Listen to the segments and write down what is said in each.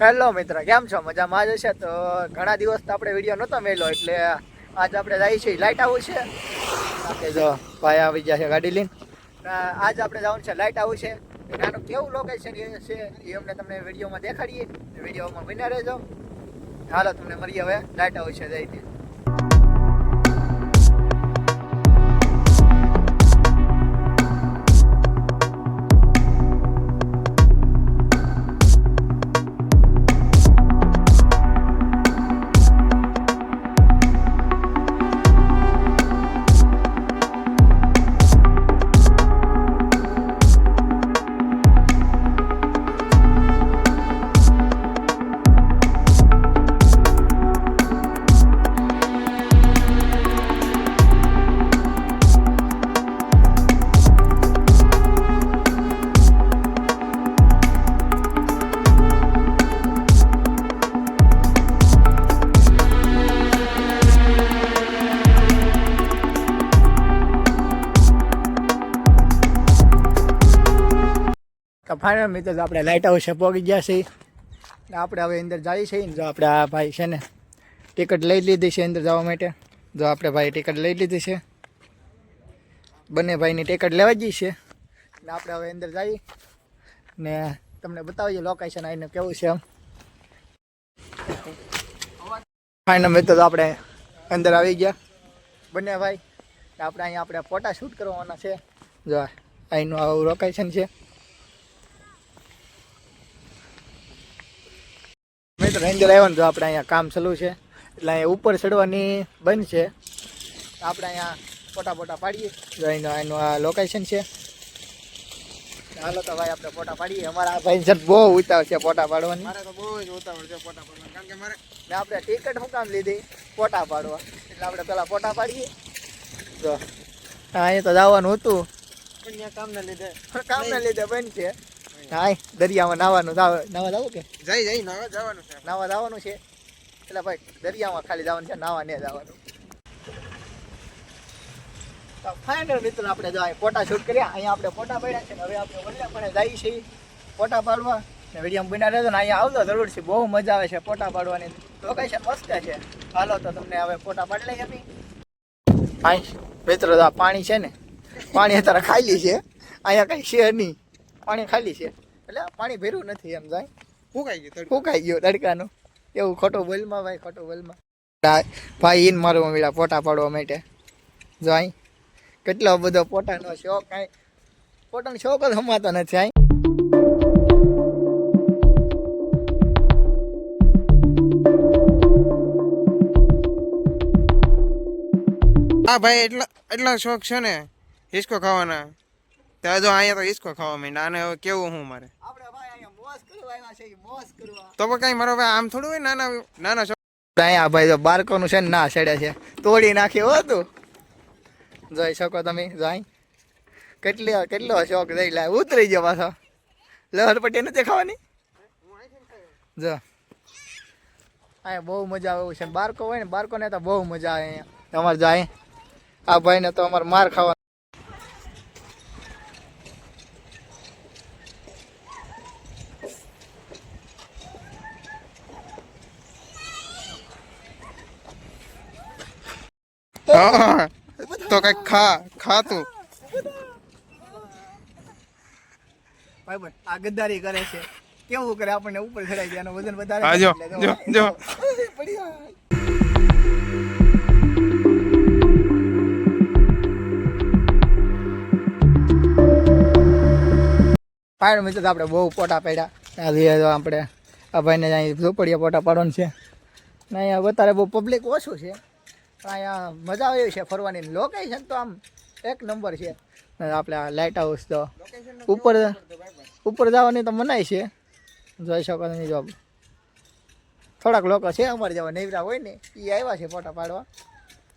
Hello મિત્ર, કેમ છો? મજામાં જ છે તો ઘણા દિવસ તો આપણે વીડિયો નહોતો મેલો એટલે આજ આપણે જઈએ છીએ. લાઇટ આવું છે? આપણે જો ભાઈ આવી ગયા છે ગાડી લઈને. આજ આપણે જવાનું છે લાઇટ આવું છે. નાનું કેવું લોકેશન છે એ અમને તમને વિડીયોમાં દેખાડીએ. વિડીયોમાં બન્યા રહેજો હાલો, તમને મળીએ હવે લાઇટ આવું છે જઈને. ફાઇનલ મિત્રો તો આપણે લાઇટ હાઉસે પહોંચી ગયા છીએ આપણે હવે અંદર જઈએ છીએ. ને જો આપણે આ ભાઈ છે ને ટિકિટ લઈ લીધી છે અંદર જવા માટે. જો આપણે ભાઈ ટિકિટ લઈ લીધી છે. બંને ભાઈની ટિકિટ લેવા જઈ છે. ને આપણે હવે અંદર જઈએ. ને તમને બતાવીએ લોકેશન આવીને કેવું છે એમ. ફાઇનલ મિત્રો તો આપણે અંદર આવી ગયા. બંને ભાઈ આપણે અહીંયા આપણે ફોટા શૂટ કરવાના છે. જો અહીંનું આવું લોકેશન છે. મિત્રો રેન્જર આવ્યા ને તો આપણે અહીંયા કામ ચાલુ છે. એટલે અહીંયા ઉપર ચડવાની બંધ છે. આપણે અહીંયા ફોટા ફોટા પાડીએ. જો અહીંનું એનું આ લોકેશન છે. હાલો તો ભાઈ આપણે ફોટા પાડીએ. અમારા આ ભાઈ સર બહુ ઉતાવળ છે ફોટા પાડવાની. મારે તો બહુ જ ઉતાવળ છે ફોટા પાડવાની. કારણ કે મારે ને આપણે ટિકિટ હું કામ લીધી? ફોટા પાડવા. એટલે આપણે પેલા ફોટા પાડીએ. જો. અહીંયા તો જવાનું હતું. પણ અહીંયા કામના લીધે. કામના લીધે બંધ છે. હા દરિયામાં નાવાનું નાવા નાવા જવું કે? જઈ જઈ નાવા જવાનું છે. નાવા જવાનું છે? એટલે ભાઈ દરિયામાં ખાલી જવાનું છે નાવા ને જવાનું. તો ફાઇનલ મિત્રો આપણે જો ફોટા શૂટ કર્યા અહીંયા આપણે ફોટા પડ્યા છે હવે આપણે વલ્લે પણ જઈએ છીએ ફોટા પાડવા. ને વીડિયો બના રહેજો ને અહીંયા આવતો જરૂર છે બહુ મજા આવે છે ફોટા પાડવાની. લોકેશન મસ્ત છે. હાલો તો તમને હવે ફોટા પાડી લઈએ આપી મિત્રો પાણી છે ને પાણી અત્યારે ખાલી છે. અહીંયા કઈ છે નહીં. પાણી ખાલી છે. એટલે પાણી ભર્યું નથી એમ જાય. ફૂંકાઈ ગયું ફૂંકાઈ ગયો તડકાનું. એવું ખોટું બોલમાં ભાઈ ખોટું બોલમાં. ભાઈ ઈન મારવા મળ્યા ફોટા પાડવા માટે. જો અહીં કેટલો બધો પોટાનો શોખ કાંઈ. પોટાનો શોખ જ સમાતો નથી અહીં હા ભાઈ એટલા એટલા શોખ છે ને હિસકો ખાવાના. ત્યાં જો અહીંયા તો ઈસકો ખાવા માંડ્યા આને હવે કેવું હું મારે? આપણે ભાઈ અહીંયા મોજ કરવા આવ્યા છે મોજ કરવા. તો પણ કઈ મારો ભાઈ આમ થોડું હોય નાના નાના શોખ અહીંયા ભાઈ જો બાળકોનું છે ને ના છેડે છે. તોડી નાખ્યું તું. જોઈ શકો તમે જોઈ. કેટલી કેટલો શોખ જઈ લે ઉતરી ગયો પાછો. લહર પટ્ટી નથી ખાવાની? જો. અહીંયા બહુ મજા આવે એવું છે. બાળકો હોય ને બાળકોને તો બહુ મજા આવે અહીંયા. અમારે જાય આ ભાઈને તો અમારે માર ખાવા હા તો કઈ ખા ખા તું. ભાઈ બન આ ગદ્દારી કરે છે. કેવું કરે આપણને ઉપર ચડાઈ જાય વજન વધારે હા જો જો જો. પાડ મિત્ર આપણે બહુ પોટા પાડ્યા. આ આપણે આ ભાઈને અહીં ઝોપડીએ પોટા પાડવાનું છે. ને અહીંયા વધારે બહુ પબ્લિક ઓછું છે. પણ અહીંયા મજા આવે છે ફરવાની. લોકેશન તો આમ એક નંબર છે. આપણે આ લાઇટ હાઉસ તો ઉપર ઉપર જવાની તો મનાય છે. જોઈ શકો તમે જોબ. થોડાક લોકો છે અમારે જેવા નેવરા હોય ને એ આવ્યા છે ફોટા પાડવા.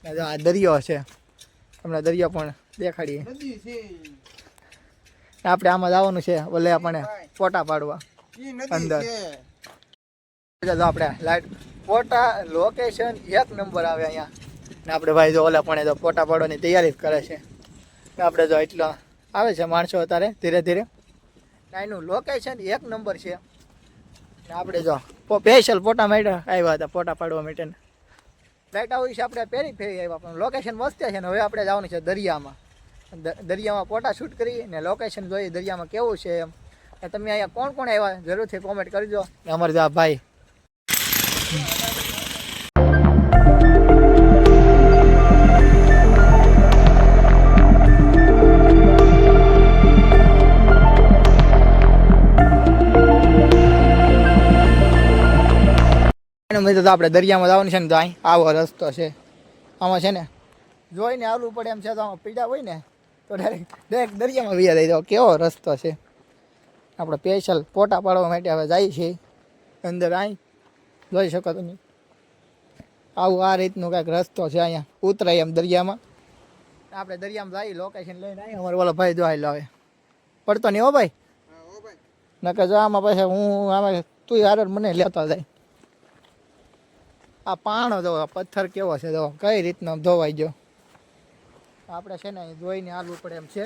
ને જો આ દરિયો છે. તમને દરિયો પણ દેખાડીએ. આપણે આમાં જવાનું છે ભલે આપણે ફોટા પાડવા. અંદર. આપણે લાઈટ ફોટા લોકેશન એક નંબર આવે અહીંયા. ને આપણે ભાઈ જો ઓલા પણ તો ફોટા પાડવાની તૈયારી કરે છે. ને આપણે જો એટલો આવે છે માણસો અત્યારે ધીરે ધીરે. ને એનું લોકેશન એક નંબર છે. ને આપણે જો સ્પેશિયલ ફોટા માટે આવ્યા હતા ફોટા પાડવા માટે આવી છે આપણે પેરી ફેરી આવ્યા, પણ લોકેશન મસ્ત છે ને હવે આપણે જવાનું છે દરિયામાં. દરિયામાં ફોટા શૂટ કરી ને લોકેશન જોઈએ દરિયામાં કેવું છે એમ. તમે અહીંયા કોણ કોણ આવ્યા, જરૂરથી કોમેન્ટ કરજો. અમારે જો ભાઈ. અને તો આપણે દરિયામાં જવાનું છે ને તો અહીં આવો રસ્તો છે. આમાં છે ને જોઈને આવવું પડે એમ છે તો આમાં પીડા હોય ને તો ડાયરેક્ટ ડાયરેક્ટ દરિયામાં વિયા દઈ દો કેવો રસ્તો છે. આપણે સ્પેશિયલ ફોટા પાડવા માટે હવે જાય છે અંદર અહીં જોઈ શકો તમે. આવું આ રીતનું કાંઈક રસ્તો છે અહીંયા ઉતરાય એમ દરિયામાં. આપણે દરિયામાં જઈએ લોકેશન લઈને આવી અમારો ઓલો ભાઈ જોઈ લાવે પડતો નહીં હો ભાઈ? ઓ ભાઈ. નકર જો આમાં પછી હું આમાં તું યાર મને લેતો જાય. આ પાણો જો પથ્થર કેવો છે જો, કઈ રીતનો ધોવાઈ ગયો? આપણે છે ને ધોઈને હાલવું પડે એમ છે.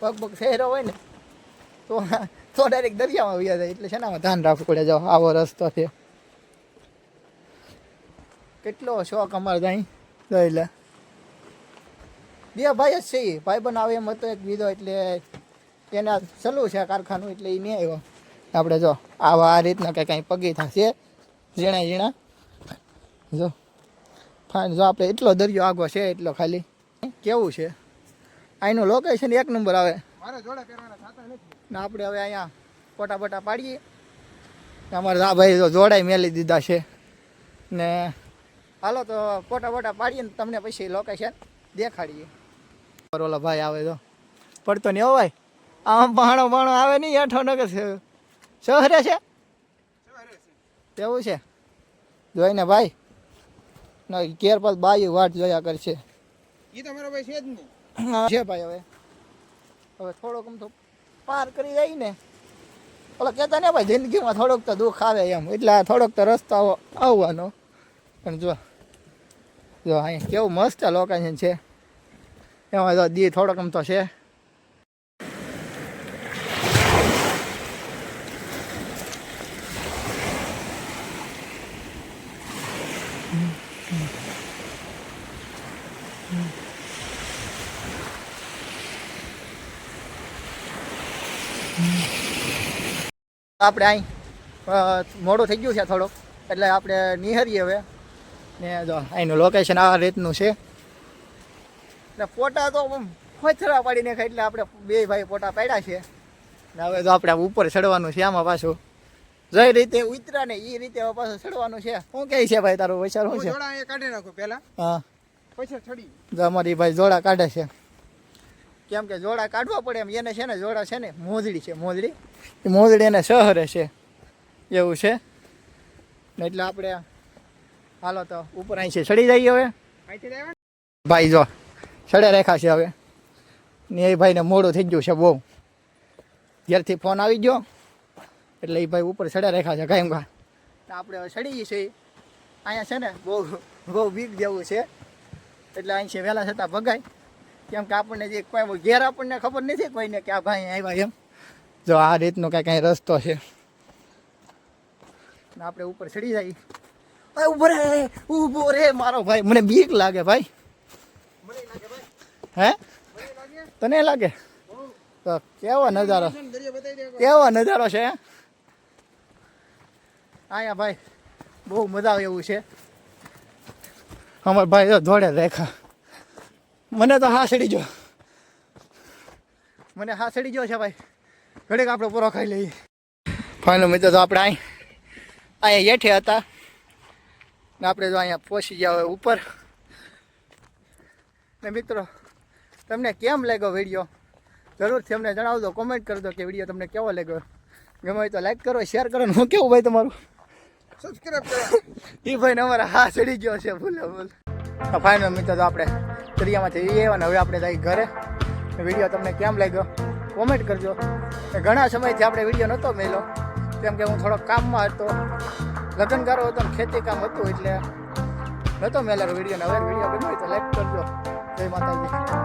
પગ પગ શહેરો હોય ને, તો તો ડાયરેક્ટ દરિયામાં વ્યા જાય, એટલે ને ધ્યાન રાખવું પડે જો, આવો રસ્તો છે. કેટલો શોખ અમારે ત્યાં જોઈ લે. બે ભાઈ જ છે ભાઈ બન આવે એમ હતો એક બીજો, એટલે એના સલું છે કારખાનું, એટલે એ નહીં આવ્યો. આપણે જો, આવા આ રીતના કંઈ કાંઈ પગી થશે ઝીણા ઝીણા. જો. ફાઇન જો આપણે એટલો દરિયો આગો છે એટલો ખાલી. કેવું છે? અહીંનું લોકેશન એક નંબર આવે. ને આપણે હવે અહીંયા ફોટા ફોટા પાડીએ. અમારા આ ભાઈ તો જોડાઈ મેલી દીધા છે. ને હાલો તો ફોટા ફોટા પાડીએ ને તમને પછી લોકેશન દેખાડીએ. ઓલા ભાઈ આવે તો પડતો નહીં ભાઈ? આમ ભાણો ભાણો આવે નહીં હેઠો નગર છે. શહેરે છે? તેવું છે? જોઈને ભાઈ ના કેર પાસ બાય વાટ જોયા કરશે ઈ તો મારો ભાઈ છે જ નહીં હા, છે ભાઈ હવે. હવે થોડોક આમ તો પાર કરી જાય ને. ઓલા કહેતા ને ભાઈ જિંદગીમાં થોડોક તો દુઃખ આવે એમ. એટલે આ થોડોક તો રસ્તો આવો આવવાનો. પણ જો જો અહીંયા કેવું મસ્ત લોકેશન છે. એમાં તો દી થોડોક આમ તો છે. આપણે અહીં મોડું થઈ ગયું છે થોડુંક. એટલે આપણે નિહરીએ હવે. ને જો અહીંનું લોકેશન આ રીતનું છે. ને ફોટા તો ખોચરા પાડીને એટલે આપણે બે ભાઈ ફોટા પાડ્યા છે. ને હવે તો આપણે ઉપર ચડવાનું છે આમાં પાછું. જે રીતે ઉતરા ને એ રીતે પાછું ચડવાનું છે. શું કહે છે ભાઈ તારો વિચાર શું છે? જોડા કાઢી નાખું પેલા હા. પછી ચડી અમારી ભાઈ જોડા કાઢે છે. કેમ કે જોડા કાઢવા પડે એમ. એને છે ને જોડા છે ને, મોજડી છે, મોજડી. એ મોજડી એને શહરે છે. એવું છે. એટલે આપણે હાલો તો ઉપર અહીં છે, ચડી જઈએ હવે. ભાઈ જો ચડે રેખા છે હવે. ને એ ભાઈને મોડું થઈ ગયું છે બહુ. જ્યારથી ફોન આવી ગયો. એટલે એ ભાઈ ઉપર ચડ્યા રેખા છે, કાંઈ કા. આપણે હવે ચડી છીએ અહીંયા છે ને બહુ બહુ બીક જેવું છે. એટલે અહીં છે, વહેલા છતાં ભગાય. કેમ કે આપણને જે કોઈ ઘેર આપણને ખબર નથી કોઈને કે આ ભાઈ આવ્યા એમ. જો આ રીતનો કાંઈ કાંઈ રસ્તો છે. આપણે ઉપર ચડી જાય. ઊભો રે ઊભો રે મારો ભાઈ. મને બીક લાગે ભાઈ. હે? તને લાગે? તો કેવો નજારો? કેવો નજારો છે? અહીંયા ભાઈ, બહુ મજા આવે એવું છે. અમાર ભાઈ તો દોડે રેખા. મને તો હા સડી જો. મને હા સડી ગયો છે ભાઈ. ઘડીક આપણે પૂરો ખાઈ લઈએ. ફાઇનલ મિત્ર તો આપણે અહીં અહીંયા હેઠે હતા. ને આપણે જો અહીંયા પહોંચી ગયા હોય ઉપર. ને મિત્રો તમને કેમ લાગ્યો વીડિયો જરૂરથી અમને જણાવજો કોમેન્ટ કરજો કે વીડિયો તમને કેવો લાગ્યો. ગમે હોય તો લાઈક કરો શેર કરો ને હું કેવું ભાઈ તમારું? સબસ્ક્રાઈબ કરો. એ ભાઈને અમારા હા ચડી ગયો છે ભૂલે ભૂલ. ફાઇનલ મિત્ર તો આપણે દરિયામાંથી એ આવ્યા ને હવે આપણે જઈ ઘરે. વીડિયો તમને કેમ લાગ્યો? કોમેન્ટ કરજો. ઘણા સમયથી આપણે વીડિયો નહોતો મેલો કેમ કે હું થોડો કામમાં હતો. લગ્નકારો હતો ને ખેતી કામ હતું એટલે નહોતો મેલેલો વીડિયો ને હવે વીડિયો ગમ્યો તો લાઈક કરજો. જય માતાજી.